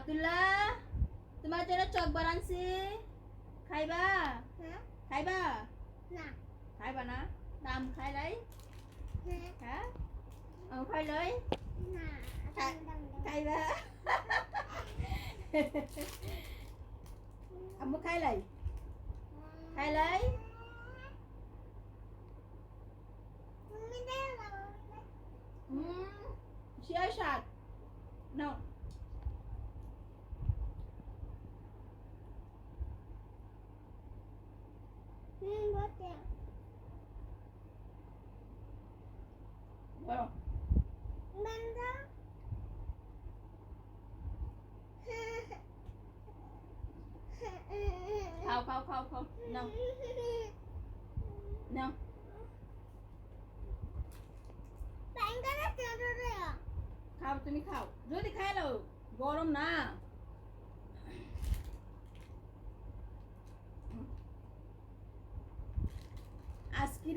আব্দুল্লাহ তোমার জন্য চক বানানছি। খাইবা? হ্যাঁ। খাইবা? না। খাইবা না? দাম খাই লাই। হ্যাঁ। হ্যাঁ? আম খাই লই? না খাইবা? আম্মু খাই লাই? খাই লাই? হুম শিয়ার শাক নাও। Bueno. Manda. Không, không, không, không. No. No. Bạn có đất cho tôi rồi à? Không, tôi mới khảo. Rửa thì khai rồi. Gồm nào.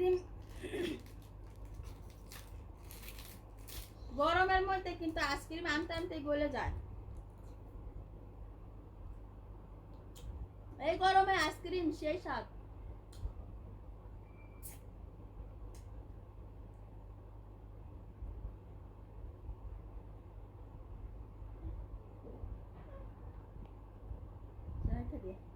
দিন। গরমের মধ্যে কিন্তু আইসক্রিম আনতে আনতে গলে যায়। এই গরমে আইসক্রিম সেই স্বাদ। Yeah.